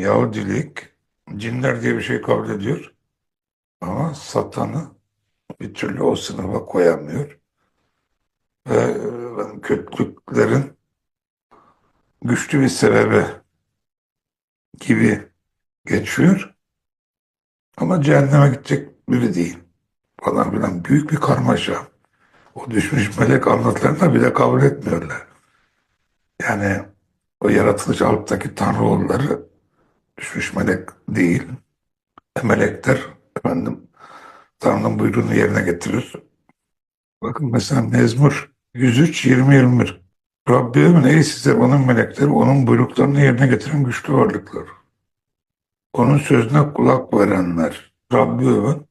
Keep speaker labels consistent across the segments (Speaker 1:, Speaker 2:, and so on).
Speaker 1: Yahudilik cinler diye bir şey kabul ediyor ama satanı bir türlü o sınıfa koyamıyor. Ve e, kötülüklerin güçlü bir sebebi gibi geçiyor. Ama cehenneme gidecek biri değil. Falan filan büyük bir karmaşa. O düşmüş melek anlatılarını bile kabul etmiyorlar. Yani o yaratılış alttaki tanrıoğulları düşmüş melek değil. E, melekler efendim Tanrı'nın buyruğunu yerine getirir. Bakın mesela Mezmur 103 20 21. Rabbimin ey size onun melekleri onun buyruklarını yerine getiren güçlü varlıklar. Onun sözüne kulak verenler. Rabbimin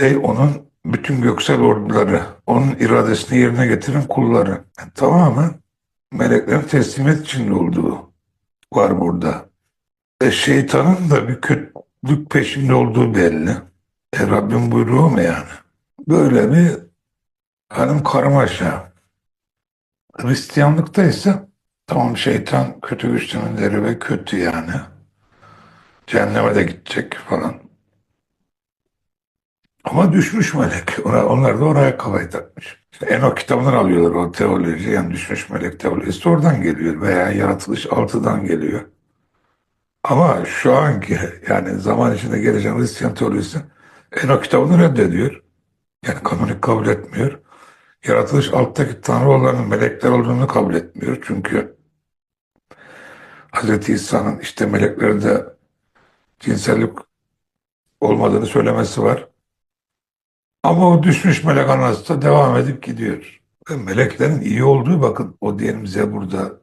Speaker 1: ey onun bütün göksel orduları, onun iradesini yerine getiren kulları. Yani tamamen meleklerin teslimiyet içinde olduğu var burada. E şeytanın da bir kötülük peşinde olduğu belli. E Rabbim buyruğu mu yani? Böyle bir hanım karmaşa. Hristiyanlıkta ise tamam şeytan kötü güçlerin ve kötü yani. Cehenneme de gidecek falan. Ama düşmüş melek. Onlar da oraya kafayı takmış. İşte Enok kitabından alıyorlar o teoloji. Yani düşmüş melek teolojisi oradan geliyor. Veya yaratılış altıdan geliyor. Ama şu anki yani zaman içinde geleceğin Hristiyan teolojisi Enok kitabını reddediyor. Yani kanonik kabul etmiyor. Yaratılış alttaki tanrı olanın melekler olduğunu kabul etmiyor. Çünkü Hz. İsa'nın işte meleklerde cinsellik olmadığını söylemesi var. Ama o düşmüş melek anası da devam edip gidiyor. Ve meleklerin iyi olduğu bakın o diyelim Zebur'da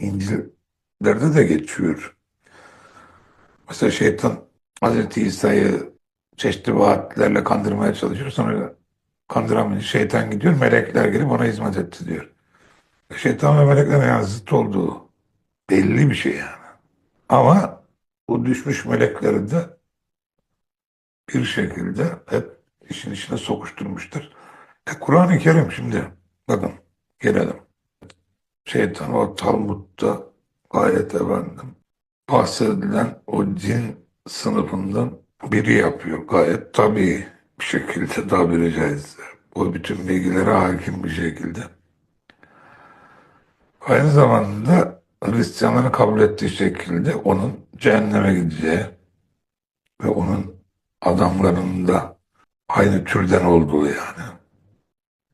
Speaker 1: İncil'lerde de geçiyor. Mesela şeytan Hz. İsa'yı çeşitli vaatlerle kandırmaya çalışıyor. Sonra kandıramayınca şeytan gidiyor. Melekler gelip ona hizmet etti diyor. Şeytan ve meleklerin yani olduğu belli bir şey yani. Ama bu düşmüş melekleri de bir şekilde hep işin içine sokuşturmuştur. E, Kur'an-ı Kerim şimdi bakın gelelim. Şeytan o Talmud'da gayet efendim bahsedilen o cin sınıfından biri yapıyor. Gayet tabii bir şekilde tabiri caizse. O bütün bilgilere hakim bir şekilde. Aynı zamanda Hristiyanların kabul ettiği şekilde onun cehenneme gideceği ve onun adamlarının da aynı türden olduğu yani.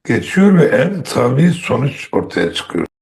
Speaker 1: Geçiyor ve en tabii sonuç ortaya çıkıyor.